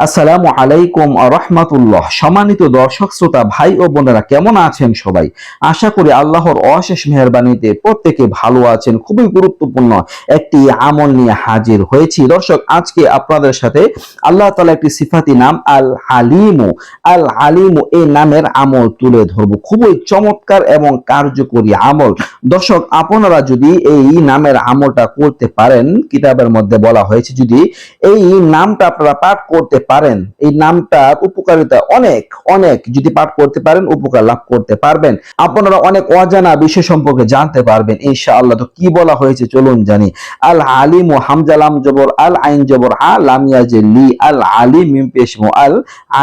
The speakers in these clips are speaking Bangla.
আসসালামু আলাইকুম রহমাতুল্লাহ। সম্মানিত দর্শক, শ্রোতা, ভাই ও বোনেরা, কেমন আছেন সবাই? আশা করি আল্লাহর অশেষ মেহরবানিতে প্রত্যেকে ভালো আছেন। খুবই গুরুত্বপূর্ণ একটি আমল নিয়ে হাজির হয়েছি। দর্শক, আজকে আপনাদের সাথে আল্লাহ তালা একটি সিফাতি নাম আল আলিমু আল আলিমু এই নামের আমল তুলে ধরবো। খুবই চমৎকার এবং কার্যকরী আমল। দর্শক, আপনারা যদি এই নামের আমলটা করতে পারেন, কিতাবের মধ্যে বলা হয়েছে, যদি এই নামটা আপনারা পাঠ করতে পারেন। এই নামটার উপকারিতা অনেক অনেক। যদি পাঠ করতে পারেন, উপকার লাভ করতে পারবেন। আপনারা অনেক অজানা বিষয় সম্পর্কে জানতে পারবেন, ইনশাআল্লাহ। তো কি বলা হয়েছে, চলুন জানি। আল আলিম ও হামজালাম জবর, আল আইন জবর আ লামিয়া যে লি, আল আলিম পেশমো আল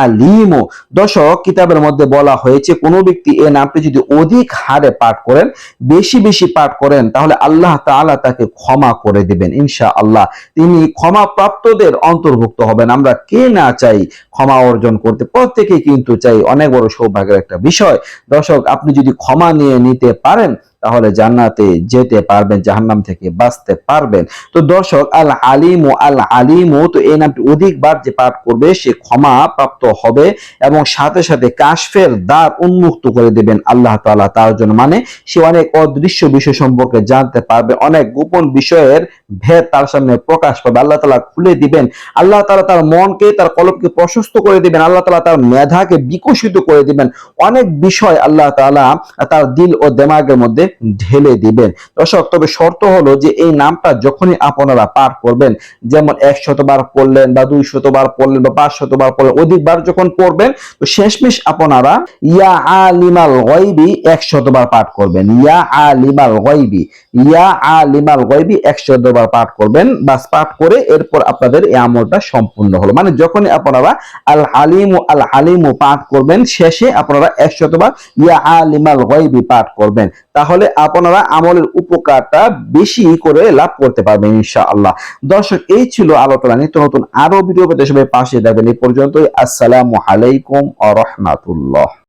আলিম। দর্শক, কিতাবের মধ্যে বলা হয়েছে, কোনো ব্যক্তি এই নামটি যদি অধিক হারে পাঠ করেন, বেশি বেশি পাঠ করেন, তাহলে আল্লাহ তাআলা তাকে ক্ষমা করে দিবেন ইনশা আল্লাহ তিনি ক্ষমা প্রাপ্তদের অন্তর্ভুক্ত হবেন। আমরা কে না চাই ক্ষমা অর্জন করতে, প্রত্যেকেই কিন্তু চাই অনেক বড় সৌভাগ্যের একটা বিষয়। দর্শক, আপনি যদি ক্ষমা নিয়ে নিতে পারেন তাহলে জান্নাতে যেতে পারবেন, জাহান্নাম থেকে বাঁচতে পারবেন। তো দর্শক, আল আলিমু আল আলিমু, তো এই নামটি অধিকবার যে পাঠ করবে, সে ক্ষমা প্রাপ্ত হবে এবং সাথে সাথে কাশফের দ্বার উন্মুক্ত করে দেবেন আল্লাহ তাআলা তার জন্য। মানে সে অনেক অদৃশ্য বিষয় সম্পর্কে জানতে পারবে, অনেক গোপন বিষয়ের ভেদ তার সামনে প্রকাশ পাবে। আল্লাহ তাআলা খুলে দিবেন, আল্লাহ তাআলা তার মনকে, তার কলবকে প্রশস্ত করে দিবেন, আল্লাহ তাআলা তার মেধাকে বিকশিত করে দিবেন। অনেক বিষয় আল্লাহ তাআলা তার দিল ও দেমাগের মধ্যে ঢেলে দিবেন। দর্শক, তবে শর্ত হলো যে এই নামটা যখনই আপনারা পাঠ করবেন, যেমন এক শতবার পড়লেন বা দুই শতবার পড়লেন বা পাঁচ শতবার পড়লেন, অধিকবার যখন পড়বেন, তো শেষমেশ আপনারা ইয়া আলিমাল গয়বি এক শতবার পাঠ করবেন। ইয়া আলিমাল গয়বি, ইয়া আলিমাল গয়বি এক শতবার পাঠ করবেন, বাস পাঠ করে এরপর আপনাদের এই আমলটা সম্পূর্ণ হলো। মানে যখনই আপনারা আল আলিমু আল আলিমু পাঠ করবেন, শেষে আপনারা এক শতবার ইয়া আলিমাল গয়বি পাঠ করবেন। তাহলে আপনারা আমলের উপকারটা বেশি করে লাভ করতে পারবেন ইনশা আল্লাহ দর্শক, এই ছিল আলোচনা নিত্য নতুন আরও ভিডিও পেতে সবাই পাশে থাকবেন। এই পর্যন্তই, আসসালামু আলাইকুম আ রহমাতুল্লাহ।